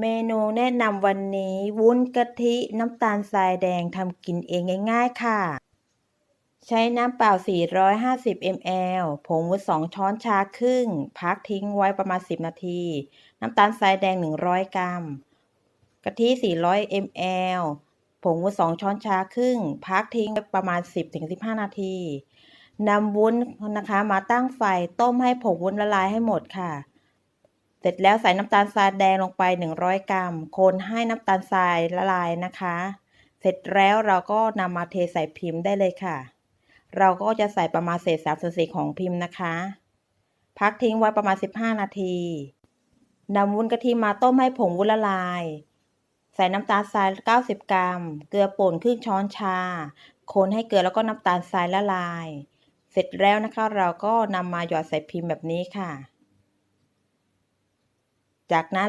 เมนูแนะนำวันนี้ วุ้นกะทิน้ำตาลทรายแดงทำกินเองง่ายๆค่ะ ใช้น้ำเปล่า 450 ml ผงวุ้น2 ช้อนชาครึ่ง พักทิ้งไว้ประมาณ 10 นาที น้ำตาลทรายแดง 100 กรัม กะทิ 400 ml ผงวุ้น2 ช้อนชาครึ่ง พักทิ้งไว้ประมาณ 10-15 นาทีนำวุ้นนะคะมาตั้งไฟต้มให้ผงวุ้นละลายให้หมดค่ะ เสร็จแล้วใส่น้ำตาลทรายแดงลงไป 100 กรัม คนให้น้ำตาลทรายละลายนะคะ เสร็จแล้วเราก็นำมาเทใส่พิมพ์ได้เลยค่ะ เราก็จะใส่ประมาณเศษ3ส่วน4ของพิมพ์นะคะ พักทิ้งไว้ประมาณ 15 นาทีนำวุ้นกะทิมาต้มให้ผงวุ้นละลาย ใส่น้ำตาลทราย 90 กรัม เกลือป่นครึ่งช้อนชา คนให้เกลือแล้วก็น้ำตาลทรายละลาย เสร็จแล้วนะคะเราก็นำมาหยอดใส่พิมพ์แบบนี้ค่ะ จากนั้น